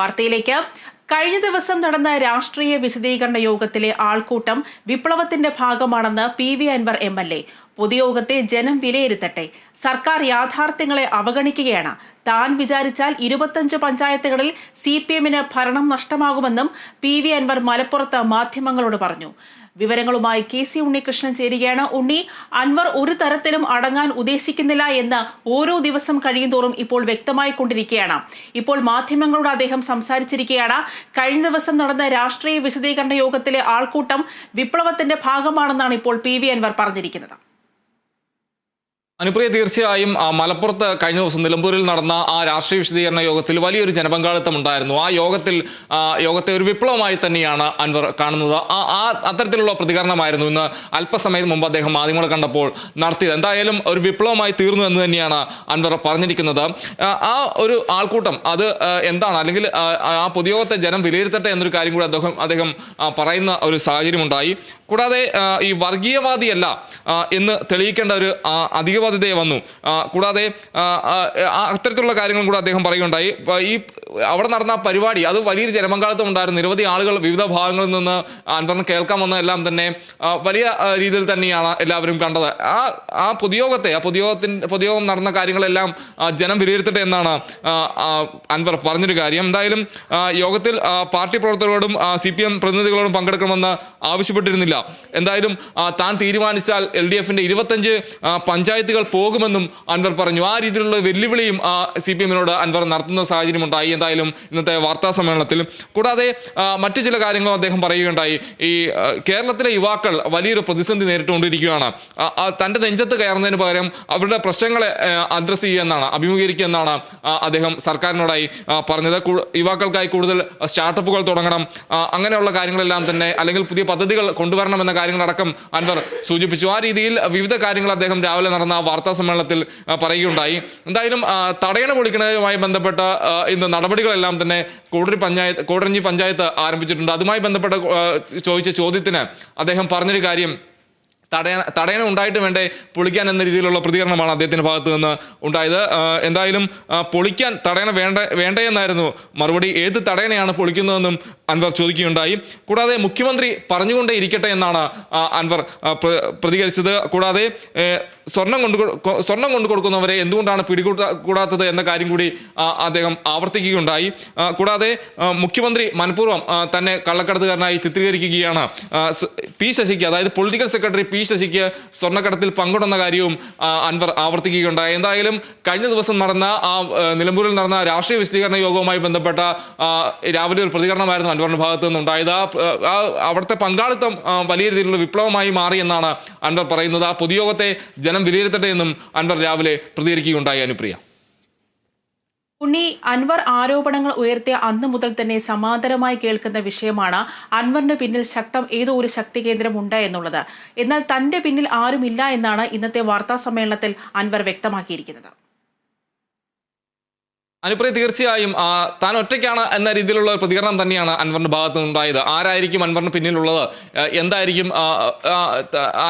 വാർത്തയിലേക്ക്. കഴിഞ്ഞ ദിവസം നടന്ന രാഷ്ട്രീയ വിശദീകരണ യോഗത്തിലെ ആൾക്കൂട്ടം വിപ്ലവത്തിന്റെ ഭാഗമാണെന്ന് P V Anvar M L A. പൊതുയോഗത്തെ ജനം വിലയിരുത്തട്ടെ. സർക്കാർ യാഥാർത്ഥ്യങ്ങളെ അവഗണിക്കുകയാണ്. താൻ വിചാരിച്ചാൽ ഇരുപത്തഞ്ച് പഞ്ചായത്തുകളിൽ സി പി എമ്മിന് ഭരണം നഷ്ടമാകുമെന്നും പി വി അൻവർ മലപ്പുറത്ത് മാധ്യമങ്ങളോട് പറഞ്ഞു. വിവരങ്ങളുമായി കെ സി ഉണ്ണികൃഷ്ണൻ ചേരുകയാണ്. ഉണ്ണി അൻവർ ഒരു തരത്തിലും അടങ്ങാൻ ഉദ്ദേശിക്കുന്നില്ല എന്ന് ഓരോ ദിവസം കഴിയുന്തോറും ഇപ്പോൾ വ്യക്തമായി കൊണ്ടിരിക്കുകയാണ്. ഇപ്പോൾ മാധ്യമങ്ങളോട് അദ്ദേഹം സംസാരിച്ചിരിക്കുകയാണ്. കഴിഞ്ഞ ദിവസം നടന്ന രാഷ്ട്രീയ വിശദീകരണ യോഗത്തിലെ ആൾക്കൂട്ടം വിപ്ലവത്തിന്റെ ഭാഗമാണെന്നാണ് ഇപ്പോൾ പി വി അൻവർ പറഞ്ഞിരിക്കുന്നത്. അനുപ്രിയ തീർച്ചയായും മലപ്പുറത്ത് കഴിഞ്ഞ ദിവസം നിലമ്പൂരിൽ നടന്ന ആ രാഷ്ട്രീയ വിശദീകരണ യോഗത്തിൽ വലിയൊരു ജനപങ്കാളിത്തം ഉണ്ടായിരുന്നു. ആ യോഗത്തിൽ യോഗത്തെ ഒരു വിപ്ലവമായി തന്നെയാണ് അൻവർ കാണുന്നത്. ആ അത്തരത്തിലുള്ള പ്രതികരണമായിരുന്നു ഇന്ന് അല്പസമയം മുമ്പ് അദ്ദേഹം മാധ്യമങ്ങളെ കണ്ടപ്പോൾ നടത്തിയത്. എന്തായാലും ഒരു വിപ്ലവമായി തീർന്നു എന്ന് തന്നെയാണ് അൻവർ പറഞ്ഞിരിക്കുന്നത്. ആ, ഒരു ആൾക്കൂട്ടം അത് എന്താണ്? അല്ലെങ്കിൽ ആ, പൊതുയോഗത്തെ ജനം വിലയിരുത്തട്ടെ എന്നൊരു കാര്യം കൂടി അദ്ദേഹം അദ്ദേഹം പറയുന്ന ഒരു സാഹചര്യമുണ്ടായി. കൂടാതെ ഈ വർഗീയവാദിയല്ല എന്ന് തെളിയിക്കേണ്ട ഒരു ആ, അധികബാധ്യതയെ വന്നു. കൂടാതെ അത്തരത്തിലുള്ള കാര്യങ്ങളും കൂടെ അദ്ദേഹം പറയുകയുണ്ടായി. ഈ അവിടെ നടന്ന പരിപാടി അത് വലിയൊരു ജനപങ്കാളിത്തം ഉണ്ടായിരുന്നു. നിരവധി ആളുകൾ വിവിധ ഭാഗങ്ങളിൽ നിന്ന് അൻവറിന് കേൾക്കാൻ വന്നതെല്ലാം തന്നെ വലിയ രീതിയിൽ തന്നെയാണ് എല്ലാവരും കണ്ടത്. ആ ആ പൊതുയോഗത്തെ ആ പൊതുയോഗത്തിന്റെ പൊതുയോഗം നടന്ന കാര്യങ്ങളെല്ലാം ജനം വിലയിരുത്തട്ടെ എന്നാണ് അൻവർ പറഞ്ഞൊരു കാര്യം. എന്തായാലും യോഗത്തിൽ പാർട്ടി പ്രവർത്തകരോടും സി പി എം പ്രതിനിധികളോടും പങ്കെടുക്കണമെന്ന് ആവശ്യപ്പെട്ടിരുന്നില്ല. എന്തായാലും താൻ തീരുമാനിച്ചാൽ എൽ ഡി എഫിന്റെ ഇരുപത്തഞ്ച് ആ, പോകുമെന്നും അൻവർ പറഞ്ഞു. ആ രീതിയിലുള്ള വെല്ലുവിളിയും സി പി എമ്മിനോട് അൻവർ നടത്തുന്ന സാഹചര്യം ഉണ്ടായി എന്തായാലും ഇന്നത്തെ വാർത്താ സമ്മേളനത്തിൽ. കൂടാതെ മറ്റു ചില കാര്യങ്ങളും അദ്ദേഹം പറയുകയുണ്ടായി. ഈ കേരളത്തിലെ യുവാക്കൾ വലിയൊരു പ്രതിസന്ധി നേരിട്ടുകൊണ്ടിരിക്കുകയാണ്. തന്റെ നെഞ്ചത്ത് കയറുന്നതിന് പകരം അവരുടെ പ്രശ്നങ്ങളെ അഡ്രസ്സ് ചെയ്യുക എന്നാണ് അഭിമുഖീകരിക്കുക എന്നാണ് അദ്ദേഹം സർക്കാരിനോടായി പറഞ്ഞത്. യുവാക്കൾക്കായി കൂടുതൽ സ്റ്റാർട്ടപ്പുകൾ തുടങ്ങണം. അങ്ങനെയുള്ള കാര്യങ്ങളെല്ലാം തന്നെ അല്ലെങ്കിൽ പുതിയ പദ്ധതികൾ കൊണ്ടുവരണമെന്ന കാര്യങ്ങളടക്കം അൻവർ സൂചിപ്പിച്ചു. ആ രീതിയിൽ വിവിധ കാര്യങ്ങൾ അദ്ദേഹം രാവിലെ നടന്ന വാർത്താ സമ്മേളനത്തിൽ പറയുകയുണ്ടായി. എന്തായാലും തടയണ പൊളിക്കുന്നതുമായി ബന്ധപ്പെട്ട ഇന്ന് നടപടികളെല്ലാം തന്നെ കൂടരി പഞ്ചായത്ത് കൂടരഞ്ഞി പഞ്ചായത്ത് ആരംഭിച്ചിട്ടുണ്ട്. അതുമായി ബന്ധപ്പെട്ട ചോദിച്ച ചോദ്യത്തിന് അദ്ദേഹം പറഞ്ഞൊരു കാര്യം തടയണ തടയണ ഉണ്ടായിട്ട് വേണ്ടേ പൊളിക്കാൻ എന്ന രീതിയിലുള്ള പ്രതികരണമാണ് അദ്ദേഹത്തിന്റെ ഭാഗത്ത് നിന്ന് ഉണ്ടായത്. എന്തായാലും പൊളിക്കാൻ തടയണ വേണ്ട വേണ്ടേ എന്നായിരുന്നു. മറുപടി ഏത് തടയണയാണ് പൊളിക്കുന്നതെന്നും അൻവർ ചോദിക്കുകയുണ്ടായി. കൂടാതെ മുഖ്യമന്ത്രി പറഞ്ഞുകൊണ്ടേ ഇരിക്കട്ടെ എന്നാണ് അൻവർ പ്രതികരിച്ചത്. കൂടാതെ സ്വർണം കൊണ്ട് സ്വർണം കൊണ്ട് കൊടുക്കുന്നവരെ എന്തുകൊണ്ടാണ് പിടികൂട്ടാ കൂടാത്തത് എന്ന കാര്യം കൂടി അദ്ദേഹം ആവർത്തിക്കുകയുണ്ടായി. കൂടാതെ മുഖ്യമന്ത്രി മനഃപൂർവം തന്നെ കള്ളക്കടത്തുകാരനായി ചിത്രീകരിക്കുകയാണ്. പി ശശിക്ക് അതായത് പൊളിറ്റിക്കൽ സെക്രട്ടറി പി ശശിക്ക് സ്വർണക്കടത്തിൽ പങ്കിടുന്ന കാര്യവും അൻവർ ആവർത്തിക്കുകയുണ്ടായി. എന്തായാലും കഴിഞ്ഞ ദിവസം നടന്ന ആ നിലമ്പൂരിൽ നടന്ന രാഷ്ട്രീയ വിശദീകരണ യോഗവുമായി ബന്ധപ്പെട്ട രാവിലെ ഒരു പ്രതികരണമായിരുന്നു അൻവറിന്റെ ഭാഗത്തു നിന്നുണ്ടായത്. ആ അവിടുത്തെ പങ്കാളിത്തം വലിയ രീതിയിലുള്ള വിപ്ലവമായി മാറി എന്നാണ് അൻവർ പറയുന്നത്. ആ പൊതുയോഗത്തെ ജനം വിലയിരുത്തട്ടെ എന്നും അൻവർ രാവിലെ പ്രതികരിക്കുകയുണ്ടായി അനുപ്രിയ. ഉണ്ണി അൻവർ ആരോപണങ്ങൾ ഉയർത്തിയ അന്നു മുതൽ തന്നെ സമാന്തരമായി കേൾക്കുന്ന വിഷയമാണ് അൻവറിന് പിന്നിൽ ശക്തം ഏതോ ഒരു ശക്തി കേന്ദ്രം ഉണ്ട് എന്നുള്ളത്. എന്നാൽ തന്റെ പിന്നിൽ ആരുമില്ല എന്നാണ് ഇന്നത്തെ വാർത്താ സമ്മേളനത്തിൽ അൻവർ വ്യക്തമാക്കിയിരിക്കുന്നത്. അനുപ്രിയ തീർച്ചയായും താൻ ഒറ്റയ്ക്കാണ് എന്ന രീതിയിലുള്ള ഒരു പ്രതികരണം തന്നെയാണ് അൻവറിന്റെ ഭാഗത്ത് നിന്നുണ്ടായത് ആരായിരിക്കും അൻവറിന് പിന്നിലുള്ളത്? എന്തായിരിക്കും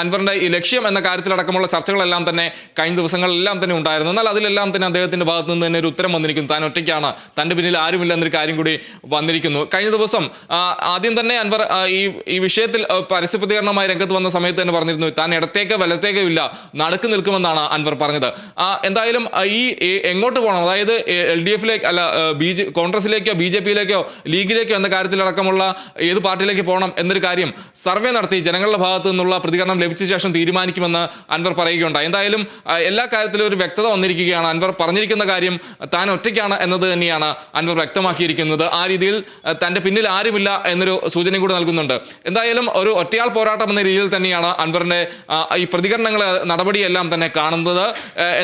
അൻവറിന്റെ ഈ ലക്ഷ്യം എന്ന കാര്യത്തിലടക്കമുള്ള ചർച്ചകളെല്ലാം തന്നെ കഴിഞ്ഞ ദിവസങ്ങളിലെല്ലാം തന്നെ ഉണ്ടായിരുന്നു. എന്നാൽ അതിലെല്ലാം തന്നെ അദ്ദേഹത്തിന്റെ ഭാഗത്ത് നിന്ന് തന്നെ ഒരു ഉത്തരം വന്നിരിക്കുന്നു. താൻ ഒറ്റയ്ക്കാണ് തന്റെ പിന്നിൽ ആരുമില്ല എന്നൊരു കാര്യം കൂടി വന്നിരിക്കുന്നു. കഴിഞ്ഞ ദിവസം ആദ്യം തന്നെ അൻവർ ഈ ഈ വിഷയത്തിൽ പരസ്യ പ്രതികരണമായി രംഗത്ത് വന്ന സമയത്ത് തന്നെ പറഞ്ഞിരുന്നു താൻ ഇടത്തേക്ക് വലത്തേക്കോ ഇല്ല നടുക്ക് നിൽക്കുമെന്നാണ് അൻവർ പറഞ്ഞത്. എന്തായാലും ഈ എങ്ങോട്ട് പോകണം? അതായത് ഡി എഫിലേക്ക് അല്ല ബി ജെ കോൺഗ്രസിലേക്കോ ബി ജെ പിയിലേക്കോ ലീഗിലേക്കോ എന്ന കാര്യത്തിലടക്കമുള്ള ഏത് പാർട്ടിയിലേക്ക് പോകണം എന്നൊരു കാര്യം സർവേ നടത്തി ജനങ്ങളുടെ ഭാഗത്തു നിന്നുള്ള പ്രതികരണം ലഭിച്ച ശേഷം തീരുമാനിക്കുമെന്ന് അൻവർ പറയുകയുണ്ടായി. എന്തായാലും എല്ലാ കാര്യത്തിലും ഒരു വ്യക്തത വന്നിരിക്കുകയാണ്. അൻവർ പറഞ്ഞിരിക്കുന്ന കാര്യം താൻ ഒറ്റയ്ക്കാണ് എന്നത് തന്നെയാണ് അൻവർ വ്യക്തമാക്കിയിരിക്കുന്നത്. ആ രീതിയിൽ തന്റെ പിന്നിൽ ആരുമില്ല എന്നൊരു സൂചനയും കൂടി നൽകുന്നുണ്ട്. എന്തായാലും ഒരു ഒറ്റയാൾ പോരാട്ടം എന്ന രീതിയിൽ തന്നെയാണ് അൻവറിന്റെ ഈ പ്രതികരണങ്ങൾ നടപടിയെല്ലാം തന്നെ കാണുന്നത്.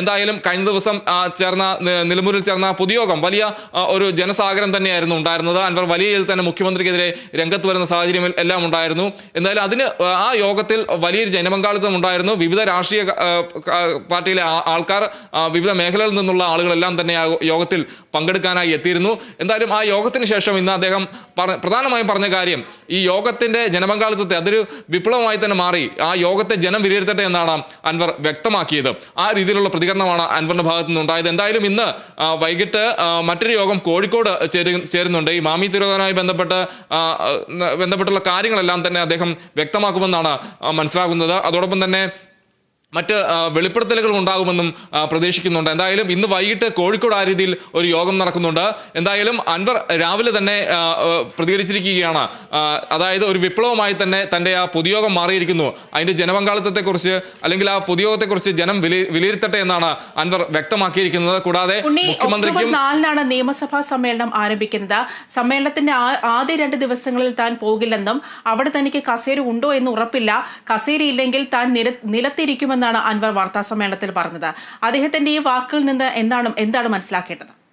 എന്തായാലും കഴിഞ്ഞ ദിവസം ചേർന്ന നിലമ്പൂരിൽ ചേർന്ന പൊതുയോഗം വലിയ ഒരു ജനസാഗരം തന്നെയായിരുന്നു ഉണ്ടായിരുന്നത്. അൻവർ വലിയ രീതിയിൽ തന്നെ മുഖ്യമന്ത്രിക്കെതിരെ രംഗത്ത് വരുന്ന സാഹചര്യം എല്ലാം ഉണ്ടായിരുന്നു. എന്തായാലും അതിന് ആ യോഗത്തിൽ വലിയൊരു ജനപങ്കാളിത്തം ഉണ്ടായിരുന്നു. വിവിധ രാഷ്ട്രീയ പാർട്ടിയിലെ ആൾക്കാർ വിവിധ മേഖലകളിൽ നിന്നുള്ള ആളുകളെല്ലാം തന്നെ ആ യോഗത്തിൽ പങ്കെടുക്കാനായി എത്തിയിരുന്നു. എന്തായാലും ആ യോഗത്തിന് ശേഷം ഇന്ന് അദ്ദേഹം പ്രധാനമായും പറഞ്ഞ കാര്യം ഈ യോഗത്തിന്റെ ജനപങ്കാളിത്തത്തെ അതൊരു വിപ്ലവമായി തന്നെ മാറി. ആ യോഗത്തെ ജനം വിലയിരുത്തട്ടെ എന്നാണ് അൻവർ വ്യക്തമാക്കിയത്. ആ രീതിയിലുള്ള പ്രതികരണമാണ് അൻവറിന്റെ ഭാഗത്തു നിന്നുണ്ടായത് എന്തായാലും ഇന്ന് വൈകിട്ട് വൈകിട്ട് മറ്റൊരു യോഗം കോഴിക്കോട് ചേരുന്നുണ്ട്. ഈ മാമി തിരോധനവുമായി ബന്ധപ്പെട്ട് ബന്ധപ്പെട്ടുള്ള കാര്യങ്ങളെല്ലാം തന്നെ അദ്ദേഹം വ്യക്തമാക്കുമെന്നാണ് മനസ്സിലാക്കുന്നത് അതോടൊപ്പം തന്നെ മറ്റ് വെളിപ്പെടുത്തലുകൾ ഉണ്ടാകുമെന്നും പ്രതീക്ഷിക്കുന്നുണ്ട്. എന്തായാലും ഇന്ന് വൈകിട്ട് കോഴിക്കോട് ആ രീതിയിൽ ഒരു യോഗം നടക്കുന്നുണ്ട്. എന്തായാലും അൻവർ രാവിലെ തന്നെ പ്രതികരിച്ചിരിക്കുകയാണ്. അതായത് ഒരു വിപ്ലവമായി തന്നെ തന്റെ ആ പൊതുയോഗം മാറിയിരിക്കുന്നു. അതിന്റെ ജനപങ്കാളിത്തത്തെക്കുറിച്ച് അല്ലെങ്കിൽ ആ പൊതുയോഗത്തെക്കുറിച്ച് ജനം വിലയി- വിലയിരുത്തട്ടെ എന്നാണ് അൻവർ വ്യക്തമാക്കിയിരിക്കുന്നത്. കൂടാതെ മുഖ്യമന്ത്രിക്കും നാലിനാണ് നിയമസഭാ സമ്മേളനം ആരംഭിക്കുന്നത്. സമ്മേളനത്തിന്റെ ആദ്യ രണ്ട് ദിവസങ്ങളിൽ താൻ പോകില്ലെന്നും അവിടെ തനിക്ക് കസേര ഉണ്ടോ എന്ന് ഉറപ്പില്ല. കസേര ഇല്ലെങ്കിൽ താൻ നിര- നിലത്തിരിക്കുമെന്നാണ് അൻവർ വാർത്താ സമ്മേളനത്തിൽ പറഞ്ഞത്. അദ്ദേഹത്തിന്റെ ഈ വാക്കുകളിൽ നിന്ന് എന്താണ് എന്താണ് മനസ്സിലാക്കേണ്ടത്?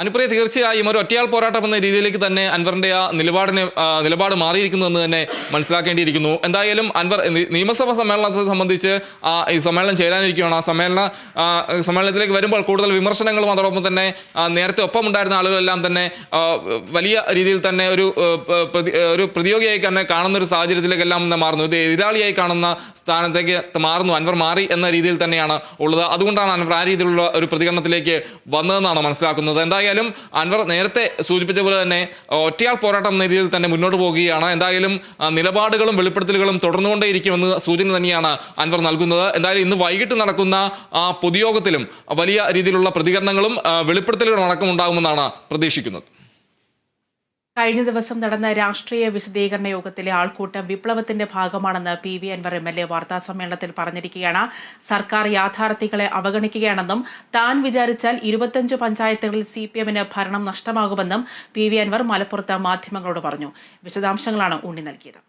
അനുപ്രിയ തീർച്ചയായും ഒരു ഒറ്റയാൾ പോരാട്ടം എന്ന രീതിയിലേക്ക് തന്നെ അൻവറിന്റെ ആ നിലപാടിനെ നിലപാട് മാറിയിരിക്കുന്നു എന്ന് തന്നെ മനസ്സിലാക്കേണ്ടിയിരിക്കുന്നു. എന്തായാലും അൻവർ നിയമസഭാ സമ്മേളനത്തെ സംബന്ധിച്ച് ഈ സമ്മേളനം ചേരാനിരിക്കുകയാണ്. ആ സമ്മേളന സമ്മേളനത്തിലേക്ക് വരുമ്പോൾ കൂടുതൽ വിമർശനങ്ങളും അതോടൊപ്പം തന്നെ നേരത്തെ ഒപ്പം ഉണ്ടായിരുന്ന ആളുകളെല്ലാം തന്നെ വലിയ രീതിയിൽ തന്നെ ഒരു ഒരു പ്രതിയോഗിയായി തന്നെ കാണുന്ന ഒരു സാഹചര്യത്തിലേക്കെല്ലാം മാറുന്നു. ഇത് എതിരാളിയായി കാണുന്ന സ്ഥാനത്തേക്ക് മാറുന്നു. അൻവർ മാറി എന്ന രീതിയിൽ തന്നെയാണ് ഉള്ളത്. അതുകൊണ്ടാണ് അൻവർ ആ രീതിയിലുള്ള ഒരു പ്രതികരണത്തിലേക്ക് വന്നതെന്നാണ് മനസ്സിലാക്കുന്നത്. എന്തായാലും അൻവർ നേരത്തെ സൂചിപ്പിച്ച പോലെ തന്നെ ഒറ്റയാൾ പോരാട്ടം എന്ന രീതിയിൽ തന്നെ മുന്നോട്ട് പോവുകയാണ്. എന്തായാലും നിലപാടുകളും വെളിപ്പെടുത്തലുകളും തുടർന്നുകൊണ്ടേയിരിക്കുമെന്ന് സൂചന തന്നെയാണ് അൻവർ നൽകുന്നത്. എന്തായാലും ഇന്ന് വൈകിട്ട് നടക്കുന്ന പൊതുയോഗത്തിലും വലിയ രീതിയിലുള്ള പ്രതികരണങ്ങളും വെളിപ്പെടുത്തലുകളും അടക്കം ഉണ്ടാകുമെന്നാണ് പ്രതീക്ഷിക്കുന്നത്. കഴിഞ്ഞ ദിവസം നടന്ന രാഷ്ട്രീയ വിശദീകരണ യോഗത്തിലെ ആൾക്കൂട്ടം വിപ്ലവത്തിന്റെ ഭാഗമാണെന്ന് P V Anvar M L A വാർത്താസമ്മേളനത്തിൽ പറഞ്ഞിരിക്കുകയാണ്. സർക്കാർ യാഥാർത്ഥികളെ അവഗണിക്കുകയാണെന്നും താൻ വിചാരിച്ചാൽ ഇരുപത്തഞ്ച് പഞ്ചായത്തുകളിൽ സി പി എമ്മിന് ഭരണം നഷ്ടമാകുമെന്നും പി വി അൻവർ മലപ്പുറത്ത് മാധ്യമങ്ങളോട് പറഞ്ഞു. വിശദാംശങ്ങളാണ് ഉണ്ണി നൽകിയത്.